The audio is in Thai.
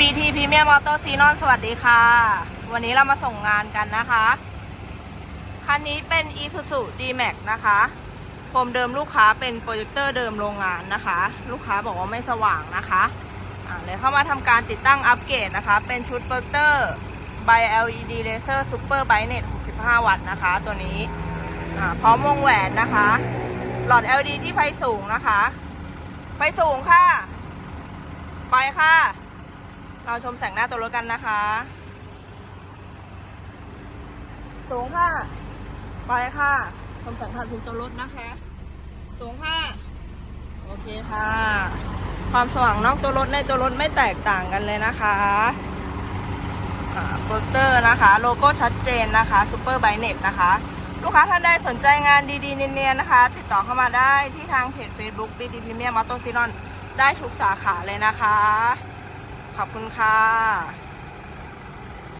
BT Premium Auto s e n o n สวัสดีค่ะ วันนี้เรามาส่งงานกันนะคะ คันนี้เป็น Isuzu D-Max นะคะโฟมเดิมลูกค้าเป็นโปรเจคเตอร์เดิมโรงงานนะคะ ลูกค้าบอกว่าไม่สว่างนะคะเดี๋ยเข้ามาทำการติดตั้งอัปเกรดนะคะ เป็นชุดโปรเจคเตอร์ by LED Laser Super Brightness 65 วัตต์นะคะ ตัวนี้พร้อมวงแหวนนะคะ หลอด LED ที่ไฟสูงนะคะ ไฟสูงค่ะ ไปค่ะ เราชมแสงหน้าตัวรถกันนะคะ สูงค่ะ ไปค่ะ ชมแสงผ่านถึงตัวรถนะคะ สูงค่ะ โอเคค่ะ ความสว่างนอกตัวรถในตัวรถไม่แตกต่างกันเลยนะคะอ่าโปสเตอร์นะคะ โลโก้ชัดเจนนะคะซูเปอร์ไบเน็ตนะคะ ลูกค้าท่านใดสนใจงานดีๆเนียนๆนะคะ ติดต่อเข้ามาได้ที่ทางเพจ Facebook ดีดีพรีเมียมมอเตอร์ซีนอนได้ทุกสาขาเลยนะคะ ขอบคุณค่ะ